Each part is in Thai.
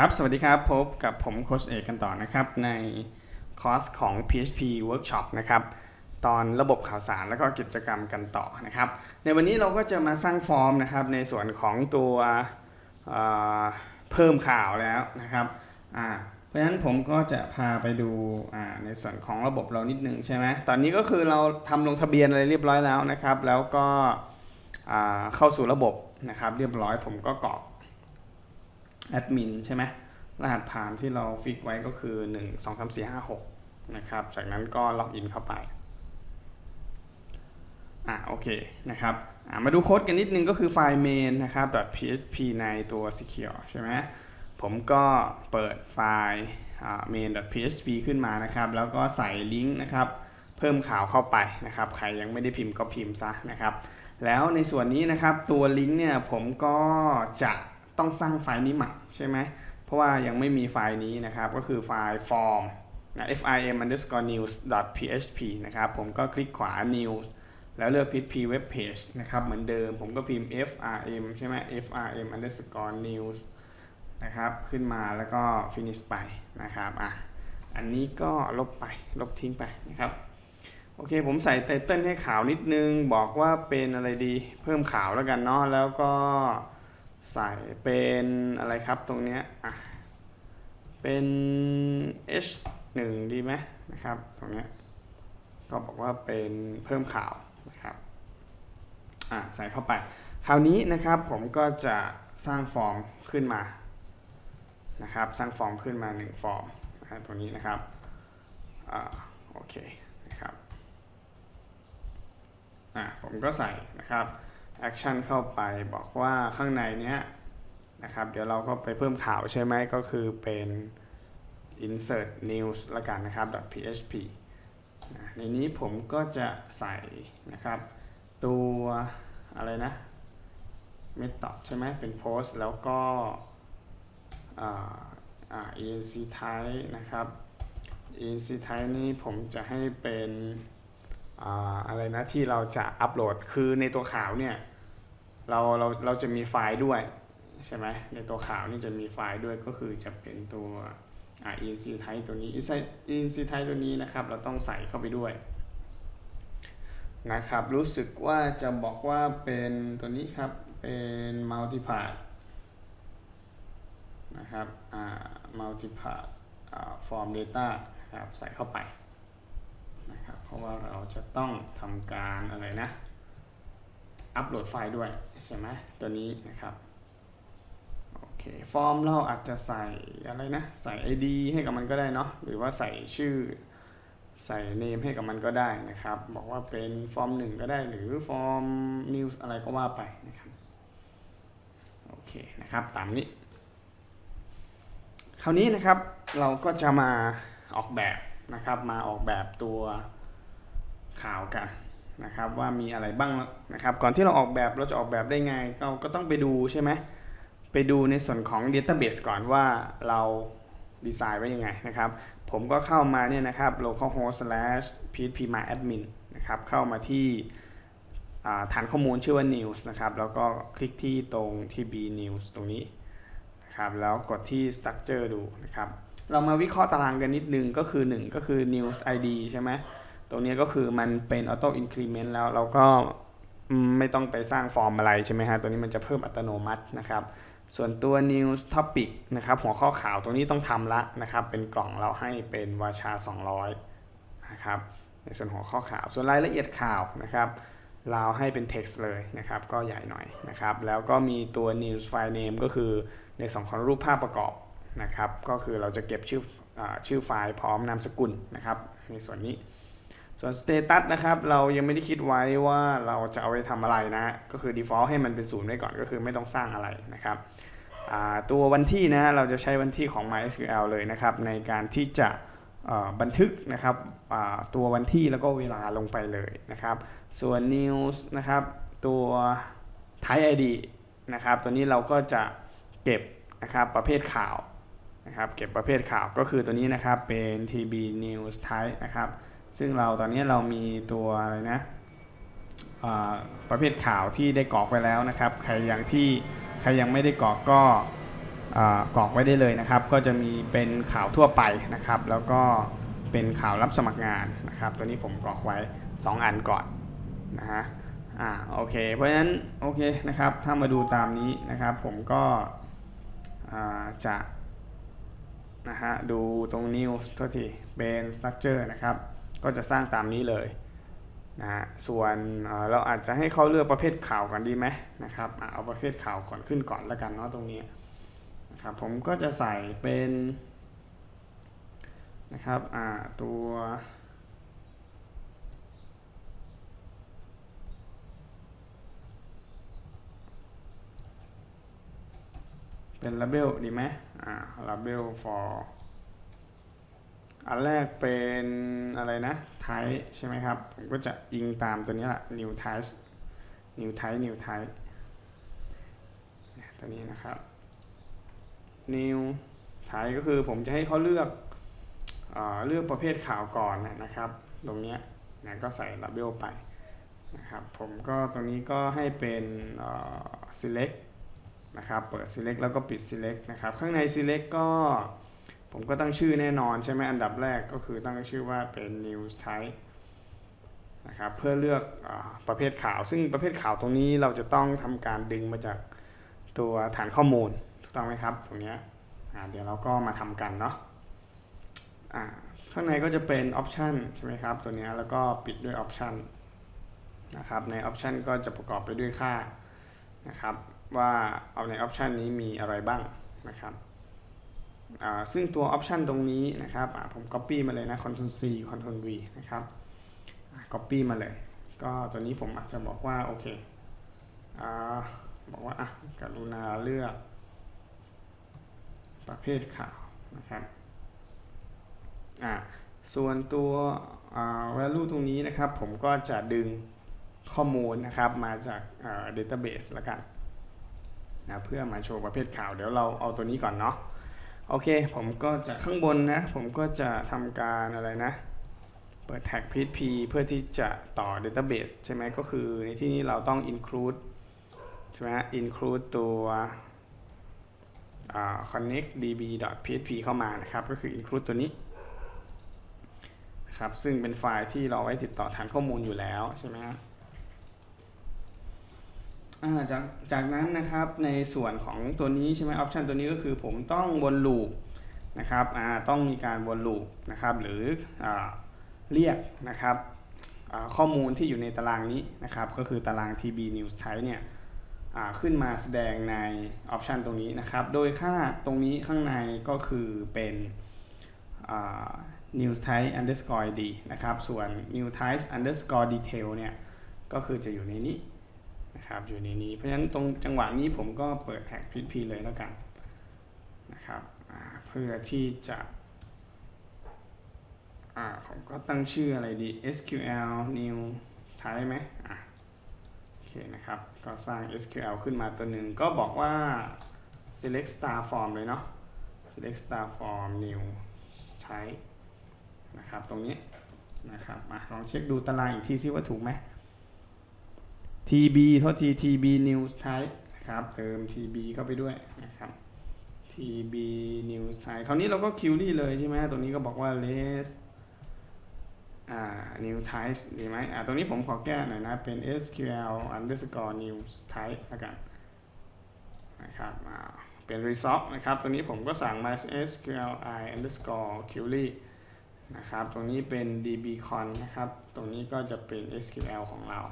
ครับ สวัสดีครับ พบกับผมโคชเอกกันต่อนะครับ ในคอร์สของ PHP Workshop นะครับ ตอนระบบข่าวสารแล้วก็กิจกรรมกันต่อนะครับ ในวันนี้เราก็จะมาสร้างฟอร์มนะครับ ในส่วนของตัวเเพิ่มข่าวแล้วนะครับ เพราะฉะนั้นผมก็จะพาไปดูในส่วนของระบบเรานิดนึงใช่ไหมตอนนี้ก็คือเราทำลงทะเบียนอะไรเรียบร้อยแล้วนะครับ แล้วก็เข้าสู่ระบบนะครับ เรียบร้อยผมก็กรอก แอดมินใช่ไหมรหัสผ่านที่เราฟิกไว้ก็คือ 1 2 3 4 5 6 นะครับ จากนั้นก็ล็อกอินเข้าไป อะโอเคนะครับอะมาดูโค้ดกันนิดนึงก็คือไฟล์ main นะครับ .php ในตัว secure ใช่ไหมผมก็เปิดไฟล์อ่า main.php ขึ้นมานะครับ แล้วก็ใส่ลิงก์นะครับ เพิ่มข่าวเข้าไปนะครับ ใครยังไม่ได้พิมพ์ก็พิมพ์ซะนะครับ แล้วในส่วนนี้นะครับตัวลิงก์เนี่ยผมก็จะ ต้องสร้างไฟล์นี้ใหม่ใช่ไหมเพราะว่ายังไม่มีไฟล์นี้นะครับก็คือไฟล์ form นะ fim underscore news php นะครับผมก็คลิกขวา news แล้วเลือก php web page นะครับเหมือนเดิมผมก็พิมพ์ frm ใช่ไหม frm underscore news นะครับขึ้นมาแล้วก็ finish ไปนะครับอะอันนี้ก็ลบไปลบทิ้งไปนะครับโอเคผมใส่ไตเติลให้ขาวนิดนึง บอกว่าเป็นอะไรดีเพิ่มขาวแล้วกันเนาะแล้วก็ ใส่เป็นอะไรครับตรงเนี้ยอะเป็น h 1ดีไหมนะครับตรงเนี้ยก็บอกว่าเป็นเพิ่มข่าวนะครับอะใส่เข้าไป คราวนี้นะครับผมก็จะสร้างฟอร์มขึ้นมานะครับสร้างฟอร์มขึ้นมา 1 ฟอร์มนะฮะตรงนี้นะครับอ่าโอเคนะครับอะผมก็ใส่นะครับ แอคชั่นเข้าไปบอกว่าข้างในเนี้ยนะครับ เดี๋ยวเราก็ไปเพิ่มข่าวใช่ไหมก็คือเป็น insert news ละกันนะครับ .php ในนี้ผมก็จะใส่นะครับ ตัวอะไรนะ method ใช่ไหมเป็น post แล้วก็อ่าอ่า enc type นะครับ enc type นี่ผมจะให้เป็นอ่าอะไรนะที่เราจะอัปโหลดคือในตัวข่าวเนี่ย เราเราเราจะมีไฟล์ด้วยใช่ไหมในตัวข่าวนี่จะมีไฟล์ด้วยก็คือจะเป็นตัวอ่า enc type ตัวนี้ enc type ตัวนี้นะครับ เราต้องใส่เข้าไปด้วยนะครับ รู้สึกว่าจะบอกว่าเป็นตัวนี้ครับ เป็น multipart นะครับ อ่า multipart อ่า form data นะครับ ใส่เข้าไปนะครับ เพราะว่าเราจะต้องทำการอะไรนะ อัปโหลดไฟล์ด้วยใช่ไหมตัวนี้นะครับโอเคฟอร์มเราอาจจะใส่อะไรนะ ใส่ ID ให้กับมันก็ได้เนาะหรือว่าใส่ชื่อใส่ name ให้กับมันก็ได้นะครับ บอกว่าเป็นฟอร์มหนึ่งก็ได้หรือฟอร์ม news อะไรก็ว่าไปนะครับโอเคนะครับตามนี้ คราวนี้นะครับเราก็จะมาออกแบบนะครับมาออกแบบตัวข่าวกัน นะครับว่ามีอะไรบ้างนะครับก่อนที่เราออกแบบเราจะออกแบบได้ไงเราก็ต้องไปดูใช่ไหมไปดูในส่วนของ Database ก่อนว่าเราดีไซน์ไว้ยังไงนะครับผมก็เข้ามาเนี่ยนะครับ localhost slash php my admin นะครับเข้ามาที่อ่าฐานข้อมูลชื่อว่า news นะครับแล้วก็คลิกที่ตรงที่ b news ตรงนี้นะครับแล้วกดที่ structure ดูนะครับเรามาวิเคราะห์ตารางกันนิดนึงก็คือ 1 ก็คือ news id ใช่ไหม ตรงนี้ก็คือมันเป็น auto increment แล้วเราก็ไม่ต้องไปสร้างฟอร์มอะไรใช่ไหมฮะ ตัวนี้มันจะเพิ่มอัตโนมัตินะครับ ส่วนตัว news topic นะครับ หัวข้อข่าวตรงนี้ต้องทำละนะครับ เป็นกล่องเราให้เป็นวาชา 200 นะครับ ในส่วนหัวข้อข่าว ส่วนรายละเอียดข่าวนะครับเราให้เป็น text เลยนะครับ ก็ใหญ่หน่อยนะครับ แล้วก็มีตัว news file name ก็คือในส่วนของรูปภาพประกอบนะครับ ก็คือเราจะเก็บชื่ออชื่อไฟล์พร้อมนามสกุลนะครับ ในส่วนนี้ ส่วน status นะครับ เรายังไม่ได้คิดไว้ว่าเราจะเอาไปทำอะไรนะ ก็คือ default ให้มันเป็นศูนย์ไว้ก่อนก็คือไม่ต้องสร้างอะไรนะครับตัววันที่นะเราจะใช้วันที่ของ MySQL เลยนะครับ ในการที่จะบันทึกนะครับตัววันที่แล้วก็เวลาลงไปเลยนะครับ ส่วน news นะครับ ตัว type ID นะครับ ตัวนี้เราก็จะเก็บนะครับประเภทข่าวนะครับ เก็บประเภทข่าวก็คือตัวนี้นะครับเป็น TB News Type นะครับ ซึ่งเราตอนนี้เรามีตัวอะไรนะประเภทข่าวที่ได้กรอกไว้แล้วนะครับ ใครยังที่ใครยังไม่ได้กรอกก็กรอกไว้ได้เลยนะครับ ก็จะมีเป็นข่าวทั่วไปนะครับ แล้วก็เป็นข่าวรับสมัครงานนะครับ ตัวนี้ผมกรอกไว้ 2 อันก่อนนะฮะอ่าโอเค เพราะฉะนั้นโอเคนะครับ ถ้ามาดูตามนี้นะครับ ผมก็จะนะฮะดูตรง news ทษทีเป็น structure นะครับ ก็จะสร้างตามนี้เลยนะฮะส่วนเเราอาจจะให้เขาเลือกประเภทข่าวก่อนดีไหมนะครับเอาประเภทข่าวก่อนขึ้นก่อนแล้วกันเนาะตรงนี้นะครับผมก็จะใส่เป็นนะครับอ่าตัวเป็น label ดีไหมอ่า label for อันแรกเป็นอะไรนะ type ใช่ไหมครับผมก็จะอิงตามตัวนี้แหละ new type new type new type ตัวนี้นะครับ new type ก็คือผมจะให้เขาเลือกเอเลือกประเภทข่าวก่อนนะครับ ตรงนี้นะก็ใส่ label ไปนะครับ ผมก็ตรงนี้ก็ให้เป็น select นะครับ เปิด select แล้วก็ปิด select นะครับ ข้างใน select ก็ ผมก็ตั้งชื่อแน่นอนใช่ไหมอันดับแรกก็คือตั้งชื่อว่าเป็น news type นะครับเพื่อเลือกอประเภทข่าว ซึ่งประเภทข่าวตรงนี้เราจะต้องทำการดึงมาจากตัวฐานข้อมูลถูกต้องไหมครับ ตรงนี้เดี๋ยวเราก็มาทำกันเนาะข้างในก็จะเป็น option ใช่ไหมครับ ตัวนี้แล้วก็ปิดด้วย option นะครับใน option ก็จะประกอบไปด้วยค่านะครับว่าเอาใน option นี้มีอะไรบ้างนะครับ ซึ่งตัว option ตรงนี้นะครับผม copy มาเลยนะ Ctrl C Ctrl V นะครับ copy มาเลย ก็ตัวนี้ผมอาจจะบอกว่า โอเคอบอกว่าอะกรุณาเลือก ประเภทข่าวนะครับอ่าส่วนตัว value ตรงนี้นะครับผมก็จะดึงข้อมูลนะครับมาจากอ่า database ละกันนะเพื่อมาโชว์ประเภทข่าว เดี๋ยวเราเอาตัวนี้ก่อนเนาะ โอเค ผมก็จะข้างบนนะ ผมก็จะทำการอะไรนะ เปิดแท็ก php เพื่อที่จะต่อ database ใช่ไหมก็คือในที่นี้เราต้อง include ใช่ไหม include ตัว connect db.php เข้ามานะครับ ก็คือ include ตัวนี้นะครับซึ่งเป็นไฟล์ที่เราไว้ติดต่อฐานข้อมูลอยู่แล้วใช่ไหมฮะอ่า จากจากนั้นนะครับในส่วนของตัวนี้ใช่ไหมออปชันตัวนี้ก็คือผมต้องวนลูปนะครับต้องมีการวนลูปนะครับหรืออเรียกนะครับข้อมูลที่อยู่ในตารางนี้นะครับ ก็คือตาราง TB News Type เนี่ยขึ้นมาแสดงในออปชันตรงนี้นะครับ โดยค่าตรงนี้ข้างในก็คือเป็น news type underscore id นะครับ ส่วน new type underscore detail เนี่ย ก็คือจะอยู่ในนี้ นะครับอยู่ในนี้เพราะฉะนั้นตรงจังหวะนี้ผมก็เปิดแท็ก php เลยแล้วกันนะครับเพื่อที่จะอ่าผมก็ตั้งชื่ออะไรดี sql new type ไหมอะโอเคนะครับ ก็สร้าง sql ขึ้นมาตัวหนึ่งก็บอกว่า select star form เลยเนาะ select star form new type นะครับ ตรงนี้นะครับอะลองเช็คดูตารางอีกทีซิว่าถูกไหม TB โทษที TB News Type นะครับเติม TB เข้าไปด้วยนะครับ TB News Type คราวนี้เราก็ query เลยใช่ไหมตรงนี้ก็บอกว่า less อ่า new types ดีไหมอ่าตรงนี้ผมขอแก้หน่อยนะ เป็น SQL underscore new type แล้วกันนะครับอ่าเป็น resolve นะครับตรงนี้ผมก็สั่งมา SQL i underscore query นะครับ ตรงนี้เป็น dbcon นะครับ ตรงนี้ก็จะเป็น SQL ของเรา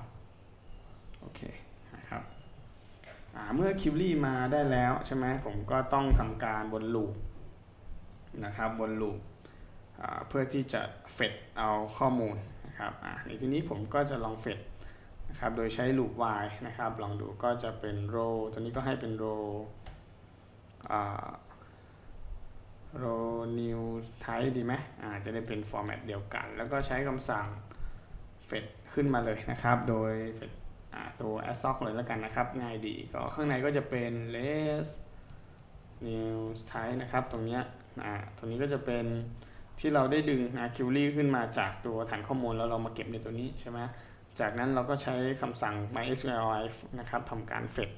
โอเคนะครับเมื่อคิวรี่มาได้แล้วใช่ไหมผมก็ต้องทำการวนลูปนะครับวนลูปเพื่อที่จะเฟดเอาข้อมูลนะครับในที่นี้ผมก็จะลองเฟดนะครับโดยใช้ลูป while นะครับลองดูก็จะเป็น row ตัวนี้ก็ให้เป็น row row new type ดีไหมอ่าจะได้เป็น format เดียวกัน แล้วก็ใช้คำสั่งเฟดขึ้นมาเลยนะครับ โดย fetch อ่า ตัว a s o c เลยแล้วกันนะครับ ง่ายดีก็ข้างในก็จะเป็น less new type นะครับ ตรงเนี้ยตรงนี้ก็จะเป็นที่เราได้ดึงอ่า query ขึ้นมาจากตัวฐานข้อมูลแล้วเรามาเก็บในตัวนี้ใช่ไหมจากนั้นเราก็ใช้คำสั่ง my sql นะครับทำการเฟด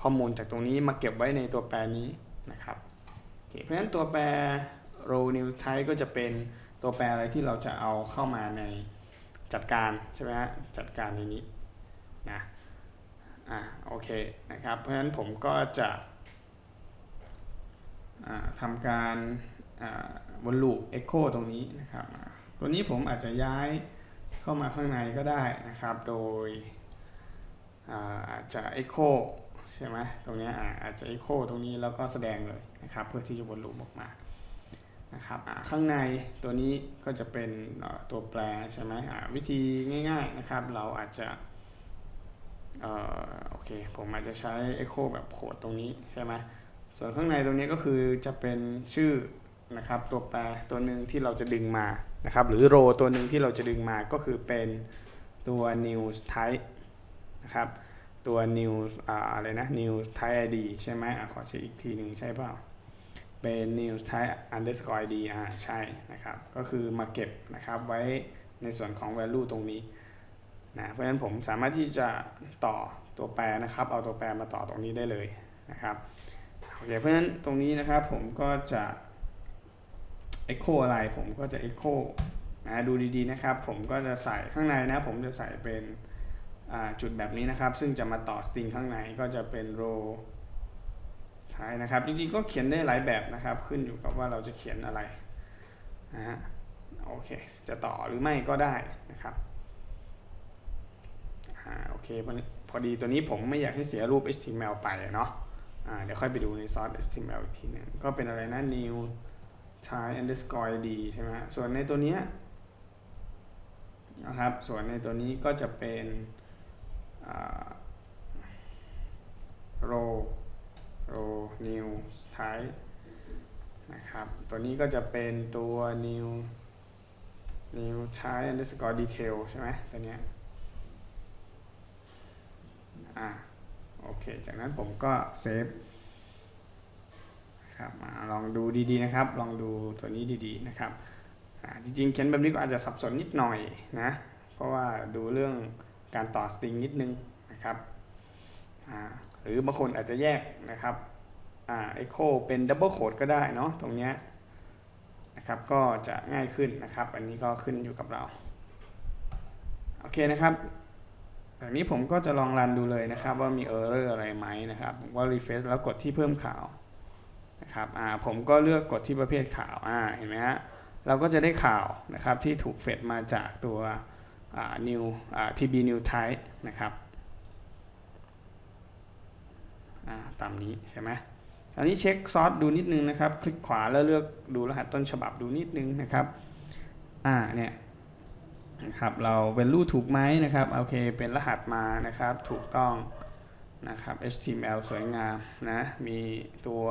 ข้อมูลจากตรงนี้มาเก็บไว้ในตัวแปรนี้นะครับเคเพราะฉะนั้นตัวแปร row new type ก็จะเป็นตัวแปรอะไรที่เราจะเอาเข้ามาในจัดการใช่ไหมฮะจัดการในนี้ นะอ่าโอเคนะครับ เพราะฉะนั้นผมก็จะอ่าทำการอ่าวนลูป echo ตรงนี้นะครับ ตัวนี้ผมอาจจะย้ายเข้ามาข้างในก็ได้นะครับ โดยอ่าอาจจะ echo ใช่ไหมตรงเนี้ยอ่าอาจจะ echo ตรงนี้แล้วก็แสดงเลยนะครับ เพื่อที่จะวนลูปออกมานะครับอ่าข้างในตัวนี้ก็จะเป็นอ่อตัวแปรใช่ไหมอ่าวิธีง่าย ๆนะครับ เราอาจจะ เอ่อโอเคผมอาจจะใช้ echo แบบโคดตรงนี้ใช่ไหมส่วนข้างในตรงนี้ก็คือจะเป็นชื่อนะครับตัวแปรตัวหนึ่งที่เราจะดึงมานะครับหรือ row ตัวหนึ่งที่เราจะดึงมาก็คือเป็นตัว news type นะครับตัว news อ่าอะไรนะ news type id ใช่ไหมอขอเช็คอีกทีหนึ่งใช่เปล่าเป็น news type underscore id อ่าใช่นะครับก็คือมาเก็บนะครับไว้ในส่วนของ value ตรงนี้ นะเพราะฉะนั้นผมสามารถที่จะต่อตัวแปรนะครับ เอาตัวแปรมาต่อตรงนี้ได้เลยนะครับโอเคเพราะฉะนั้นตรงนี้นะครับผมก็จะ echo อะไรผมก็จะ echo นะดูดีๆนะครับ ผมก็จะใส่ข้างในนะ ผมจะใส่เป็นจุดแบบนี้นะครับ ซึ่งจะมาต่อสตริงข้างในก็จะเป็น row ท้ายนะครับ จริงๆก็เขียนได้หลายแบบนะครับ ขึ้นอยู่กับว่าเราจะเขียนอะไรนะฮะโอเค จะต่อหรือไม่ก็ได้นะครับ อ่าโอเคพอดีตัวนี้ผมไม่อยากให้เสียรูป HTML ไปเนาะอ่าเดี๋ยวค่อยไปดูในซอส HTML อีกทีหนึงก็เป็นอะไรนะ new type underscore id ใช่ไหมส่วนในตัวเนี้ยนะครับส่วนในตัวนี้ก็จะเป็น row row new type นะครับ ตัวนี้ก็จะเป็นตัว new new type underscore detail ใช่ไหมตัวเนี้ย อ่าโอเค จากนั้นผมก็เซฟครับมาลองดูดีๆนะครับ ลองดูตัวนี้ดีๆนะครับอ่าจริงๆเขียนแบบนี้ก็อาจจะสับสนนิดหน่อยนะ เพราะว่าดูเรื่องการต่อสตริงนิดนึงนะครับอ่าหรือบางคนอาจจะแยกนะครับอ่า echo เป็น double quote ก็ได้เนาะตรงเนี้ยนะครับก็จะง่ายขึ้นนะครับ อันนี้ก็ขึ้นอยู่กับเรา โอเคนะครับ แบบนี้ผมก็จะลองรันดูเลยนะครับ ว่ามี error อะไรไหมนะครับ ผมก็ refresh แล้วกดที่เพิ่มข่าวนะครับอ่าผมก็เลือกกดที่ประเภทข่าวอ่าเห็นไหมฮะเราก็จะได้ข่าวนะครับที่ถูกเฟดมาจากตัวอ่า new tb new type นะครับอ่าตามนี้ใช่ไหมอันนี้เช็คซอสดูนิดนึงนะครับ คลิกขวาแล้วเลือกดูรหัสต้นฉบับดูนิดนึงนะครับ อ่าเนี่ย นะครับเราเป็นรูถูกไหมนะครับโอเคเป็นรหัสมานะครับถูกต้องนะครับ HTML สวยงามนะมีตัว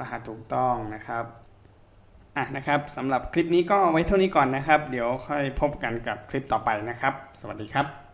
รหัสถูกต้องนะครับอะนะครับสำหรับคลิปนี้ก็ไว้เท่านี้ก่อนนะครับ เดี๋ยวค่อยพบกันกับคลิปต่อไปนะครับ สวัสดีครับ